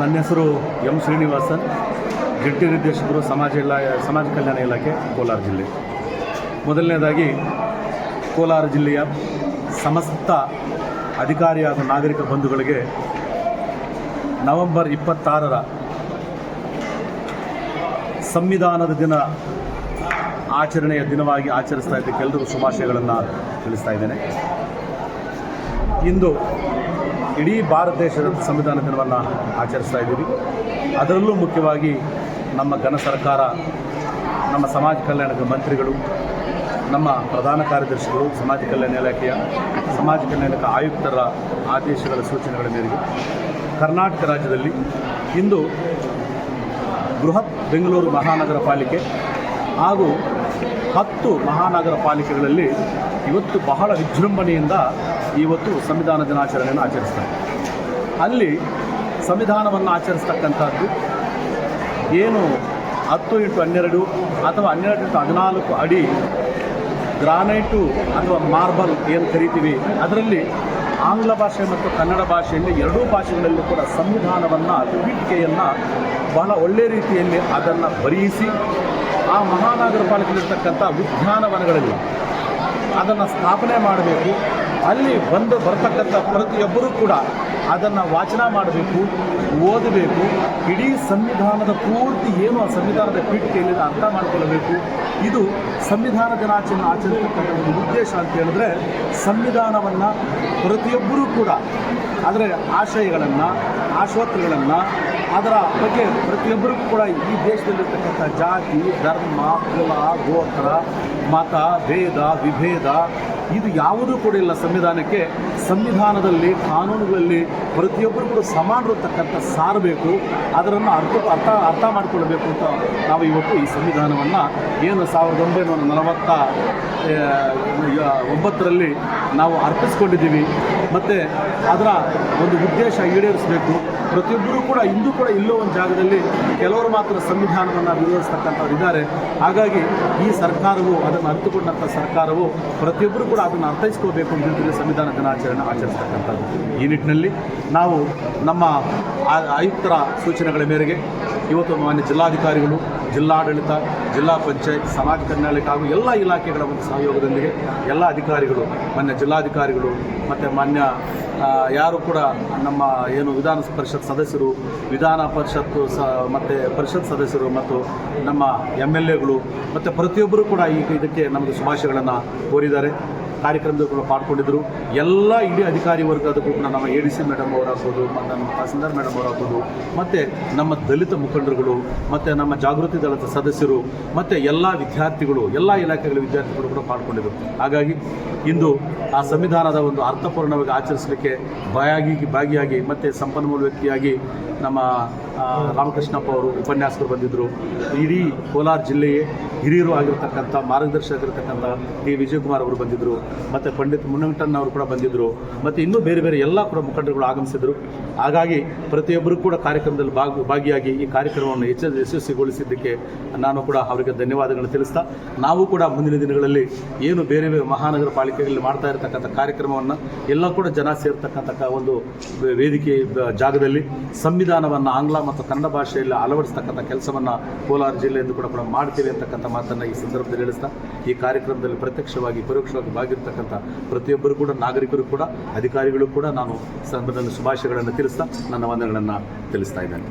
ನನ್ನ ಹೆಸರು ಎಂ ಶ್ರೀನಿವಾಸನ್. ಜಂಟಿ ನಿರ್ದೇಶಕರು ಸಮಾಜ ಇಲಾ, ಸಮಾಜ ಕಲ್ಯಾಣ ಇಲಾಖೆ ಕೋಲಾರ ಜಿಲ್ಲೆ. ಮೊದಲನೇದಾಗಿ ಕೋಲಾರ ಜಿಲ್ಲೆಯ ಸಮಸ್ತ ಅಧಿಕಾರಿ ಹಾಗೂ ನಾಗರಿಕ ಬಂಧುಗಳಿಗೆ ನವೆಂಬರ್ ಇಪ್ಪತ್ತಾರರ ಸಂವಿಧಾನದ ದಿನ ಆಚರಣೆಯ ದಿನವಾಗಿ ಆಚರಿಸ್ತಾ ಇದ್ದಕ್ಕೆ ಎಲ್ಲರಿಗೂ ಶುಭಾಶಯಗಳನ್ನು ತಿಳಿಸ್ತಾ ಇದ್ದೇನೆ. ಇಂದು ಇಡೀ ಭಾರತ ದೇಶದ ಸಂವಿಧಾನ ದಿನವನ್ನು ಆಚರಿಸ್ತಾ ಇದ್ದೀವಿ. ಅದರಲ್ಲೂ ಮುಖ್ಯವಾಗಿ ನಮ್ಮ ಘನ ಸರ್ಕಾರ, ನಮ್ಮ ಸಮಾಜ ಕಲ್ಯಾಣದ ಮಂತ್ರಿಗಳು, ನಮ್ಮ ಪ್ರಧಾನ ಕಾರ್ಯದರ್ಶಿಗಳು, ಸಮಾಜ ಕಲ್ಯಾಣ ಇಲಾಖೆಯ, ಸಮಾಜ ಕಲ್ಯಾಣಕ ಆಯುಕ್ತರ ಆದೇಶಗಳ ಸೂಚನೆಗಳ ಮೇರೆಗೆ ಕರ್ನಾಟಕ ರಾಜ್ಯದಲ್ಲಿ ಇಂದು ಬೃಹತ್ ಬೆಂಗಳೂರು ಮಹಾನಗರ ಪಾಲಿಕೆ ಹಾಗೂ ಹತ್ತು ಮಹಾನಗರ ಪಾಲಿಕೆಗಳಲ್ಲಿ ಇವತ್ತು ಬಹಳ ವಿಜೃಂಭಣೆಯಿಂದ ಇವತ್ತು ಸಂವಿಧಾನ ದಿನಾಚರಣೆಯನ್ನು ಆಚರಿಸ್ತಾರೆ. ಅಲ್ಲಿ ಸಂವಿಧಾನವನ್ನು ಆಚರಿಸ್ತಕ್ಕಂಥದ್ದು ಏನು ಹತ್ತು ಇಂಟು ಹನ್ನೆರಡು ಅಥವಾ ಹನ್ನೆರಡು ಇಂಟು ಹದಿನಾಲ್ಕು ಅಡಿ ಗ್ರಾನೈಟು ಅಥವಾ ಮಾರ್ಬಲ್ ಏನು ಕರಿತೀವಿ, ಅದರಲ್ಲಿ ಆಂಗ್ಲ ಭಾಷೆ ಮತ್ತು ಕನ್ನಡ ಭಾಷೆಯಲ್ಲಿ ಎರಡೂ ಭಾಷೆಗಳಲ್ಲೂ ಕೂಡ ಸಂವಿಧಾನವನ್ನು ಪೀಠಿಕೆಯನ್ನು ಬಹಳ ಒಳ್ಳೆಯ ರೀತಿಯಲ್ಲಿ ಅದನ್ನು ಬರೆಯಿಸಿ ಆ ಮಹಾನಗರ ಪಾಲಿಕೆಯಲ್ಲಿರ್ತಕ್ಕಂಥ ಉದ್ಯಾನವನಗಳಲ್ಲಿ ಅದನ್ನು ಸ್ಥಾಪನೆ ಮಾಡಬೇಕು. ಅಲ್ಲಿ ಬಂದು ಬರ್ತಕ್ಕಂಥ ಪ್ರತಿಯೊಬ್ಬರೂ ಕೂಡ ಅದನ್ನು ವಾಚನ ಮಾಡಬೇಕು, ಓದಬೇಕು. ಇಡೀ ಸಂವಿಧಾನದ ಪೂರ್ತಿ ಏನು ಆ ಸಂವಿಧಾನದ ಪೀಠಿಕೆಯಲ್ಲಿ ಅರ್ಥ ಮಾಡಿಕೊಳ್ಳಬೇಕು. ಇದು ಸಂವಿಧಾನ ದಿನಾಚರಣೆ ಆಚರಿಸ್ತಕ್ಕಂಥ ಒಂದು ಉದ್ದೇಶ ಅಂತ ಹೇಳಿದ್ರೆ ಸಂವಿಧಾನವನ್ನು ಪ್ರತಿಯೊಬ್ಬರೂ ಕೂಡ ಅದರ ಆಶಯಗಳನ್ನು ಆಶೋತ್ತರಗಳನ್ನು ಅದರ ಬಗ್ಗೆ ಪ್ರತಿಯೊಬ್ಬರಿಗೂ ಕೂಡ ಈ ದೇಶದಲ್ಲಿರ್ತಕ್ಕಂಥ ಜಾತಿ ಧರ್ಮ ಕುಲ ಗೋತ್ರ ಮತ ಭೇದ ವಿಭೇದ ಇದು ಯಾವುದೂ ಕೂಡ ಇಲ್ಲ ಸಂವಿಧಾನಕ್ಕೆ. ಸಂವಿಧಾನದಲ್ಲಿ ಕಾನೂನುಗಳಲ್ಲಿ ಪ್ರತಿಯೊಬ್ಬರು ಕೂಡ ಸಮಾನರಿರ್ತಕ್ಕಂಥ ಸಾರಬೇಕು ಅದರನ್ನು ಅರ್ಥ ಅರ್ಥ ಅರ್ಥ ಮಾಡಿಕೊಳ್ಬೇಕು ಅಂತ ನಾವು ಇವತ್ತು ಈ ಸಂವಿಧಾನವನ್ನು ಏನು ಸಾವಿರದ ಒಂಬೈನೂರ ನಲವತ್ತ ಒಂಬತ್ತರಲ್ಲಿ ನಾವು ಅರ್ಪಿಸ್ಕೊಂಡಿದ್ದೀವಿ. ಮತ್ತು ಅದರ ಒಂದು ಉದ್ದೇಶ ಈಡೇರಿಸಬೇಕು. ಪ್ರತಿಯೊಬ್ಬರೂ ಕೂಡ ಇಂದು ಕೂಡ ಇಲ್ಲೋ ಒಂದು ಜಾಗದಲ್ಲಿ ಕೆಲವರು ಮಾತ್ರ ಸಂವಿಧಾನವನ್ನು ವಿರೋಧಿಸ್ತಕ್ಕಂಥವ್ರು ಇದ್ದಾರೆ ಹಾಗಾಗಿ ಈ ಸರ್ಕಾರವು ಅದನ್ನು ಅರಿತುಕೊಂಡಂಥ ಸರ್ಕಾರವು ಪ್ರತಿಯೊಬ್ಬರು ಅದನ್ನು ಅರ್ಥೈಸ್ಕೋಬೇಕು ಅಂತ ಸಂವಿಧಾನ ದಿನಾಚರಣೆ ಆಚರಿಸ್ತಕ್ಕಂಥದ್ದು. ಈ ನಿಟ್ಟಿನಲ್ಲಿ ನಾವು ನಮ್ಮ ಆಯುಕ್ತರ ಸೂಚನೆಗಳ ಮೇರೆಗೆ ಇವತ್ತು ಮಾನ್ಯ ಜಿಲ್ಲಾಧಿಕಾರಿಗಳು, ಜಿಲ್ಲಾಡಳಿತ, ಜಿಲ್ಲಾ ಪಂಚಾಯತ್, ಸಮಾಜ ಕಲ್ಯಾಣ ಹಾಗೂ ಎಲ್ಲ ಇಲಾಖೆಗಳ ಒಂದು ಸಹಯೋಗದೊಂದಿಗೆ ಎಲ್ಲ ಅಧಿಕಾರಿಗಳು, ಮಾನ್ಯ ಜಿಲ್ಲಾಧಿಕಾರಿಗಳು ಮತ್ತು ಮಾನ್ಯ ಯಾರು ಕೂಡ ನಮ್ಮ ಏನು ವಿಧಾನ ಪರಿಷತ್ ಸದಸ್ಯರು, ವಿಧಾನ ಪರಿಷತ್ತು ಸ, ಮತ್ತು ಪರಿಷತ್ ಸದಸ್ಯರು ಮತ್ತು ನಮ್ಮ ಎಂ ಎಲ್ ಎಗಳು ಮತ್ತು ಪ್ರತಿಯೊಬ್ಬರು ಕೂಡ ಈಗ ಇದಕ್ಕೆ ನಮ್ಮದು ಶುಭಾಶಯಗಳನ್ನು ಕೋರಿದ್ದಾರೆ. ಕಾರ್ಯಕ್ರಮದಲ್ಲಿ ಕೂಡ ಪಾಲ್ಗೊಂಡಿದ್ದರು. ಎಲ್ಲ ಇಡೀ ಅಧಿಕಾರಿ ವರ್ಗದಕ್ಕೂ ಕೂಡ ನಮ್ಮ ಎ ಡಿ ಸಿ ಮೇಡಮ್ ಅವರಾಗ್ಬೋದು, ಮತ್ತು ನಮ್ಮ ತಹಸೀಲ್ದಾರ್ ಮೇಡಮ್ ಅವರಾಗ್ಬೋದು, ಮತ್ತು ನಮ್ಮ ದಲಿತ ಮುಖಂಡರುಗಳು, ಮತ್ತು ನಮ್ಮ ಜಾಗೃತಿ ದಳದ ಸದಸ್ಯರು, ಮತ್ತು ಎಲ್ಲ ವಿದ್ಯಾರ್ಥಿಗಳು, ಎಲ್ಲ ಇಲಾಖೆಗಳ ವಿದ್ಯಾರ್ಥಿಗಳು ಕೂಡ ಪಾಲ್ಗೊಂಡಿದ್ದರು. ಹಾಗಾಗಿ ಇಂದು ಆ ಸಂವಿಧಾನದ ಒಂದು ಅರ್ಥಪೂರ್ಣವಾಗಿ ಆಚರಿಸಲಿಕ್ಕೆ ಬಾಯಾಗಿ, ಭಾಗಿಯಾಗಿ ಮತ್ತು ಸಂಪನ್ಮೂಲ ವ್ಯಕ್ತಿಯಾಗಿ ನಮ್ಮ ರಾಮಕೃಷ್ಣಪ್ಪ ಅವರು ಉಪನ್ಯಾಸಕರು ಬಂದಿದ್ದರು ಇಡೀ ಕೋಲಾರ ಜಿಲ್ಲೆಯೇ ಹಿರಿಯರು ಆಗಿರ್ತಕ್ಕಂಥ ಮಾರ್ಗದರ್ಶಕರಿರ್ತಕ್ಕಂಥ ಡಿ ವಿಜಯಕುಮಾರ್ ಅವರು ಬಂದಿದ್ದರು ಮತ್ತು ಪಂಡಿತ್ ಮುನ್ನಂಟನ್ ಅವರು ಕೂಡ ಬಂದಿದ್ದರು ಮತ್ತು ಇನ್ನೂ ಬೇರೆ ಬೇರೆ ಎಲ್ಲ ಕೂಡ ಮುಖಂಡರುಗಳು ಆಗಮಿಸಿದರು. ಹಾಗಾಗಿ ಪ್ರತಿಯೊಬ್ಬರು ಕೂಡ ಕಾರ್ಯಕ್ರಮದಲ್ಲಿ ಭಾಗ, ಭಾಗಿಯಾಗಿ ಈ ಕಾರ್ಯಕ್ರಮವನ್ನು ಹೆಚ್ಚು ಯಶಸ್ವಿಗೊಳಿಸಿದ್ದಕ್ಕೆ ನಾನು ಕೂಡ ಅವರಿಗೆ ಧನ್ಯವಾದಗಳನ್ನು ತಿಳಿಸ್ತಾ, ನಾವು ಕೂಡ ಮುಂದಿನ ದಿನಗಳಲ್ಲಿ ಏನು ಬೇರೆ ಬೇರೆ ಮಹಾನಗರ ಪಾಲಿಕೆಗಳಲ್ಲಿ ಮಾಡ್ತಾ ಇರತಕ್ಕಂಥ ಕಾರ್ಯಕ್ರಮವನ್ನು ಎಲ್ಲ ಕೂಡ ಜನ ಸೇರ್ತಕ್ಕಂಥ ಒಂದು ವೇದಿಕೆ ಜಾಗದಲ್ಲಿ ಸಂವಿಧಾನವನ್ನು ಆಂಗ್ಲ ಮತ್ತು ಕನ್ನಡ ಭಾಷೆಯಲ್ಲಿ ಅಳವಡಿಸ್ತಕ್ಕಂಥ ಕೆಲಸವನ್ನು ಕೋಲಾರ ಜಿಲ್ಲೆಯಿಂದ ಕೂಡ ಕೂಡ ಮಾಡ್ತೀವಿ ಅಂತಕ್ಕಂಥ ಮಾತನ್ನು ಈ ಸಂದರ್ಭದಲ್ಲಿ ಹೇಳಿಸ್ತಾ, ಈ ಕಾರ್ಯಕ್ರಮದಲ್ಲಿ ಪ್ರತ್ಯಕ್ಷವಾಗಿ, ಪರೋಕ್ಷವಾಗಿ ಭಾಗಿರ್ತಕ್ಕಂಥ ಪ್ರತಿಯೊಬ್ಬರು ಕೂಡ, ನಾಗರಿಕರು ಕೂಡ, ಅಧಿಕಾರಿಗಳು ಕೂಡ ನಾನು ಸಂದರ್ಭದಲ್ಲಿ ಶುಭಾಶಯಗಳನ್ನು ತಿಳಿಸ್ತಾ, ನನ್ನ ವಂದನೆಗಳನ್ನು ತಿಳಿಸ್ತಾ ಇದ್ದೇನೆ.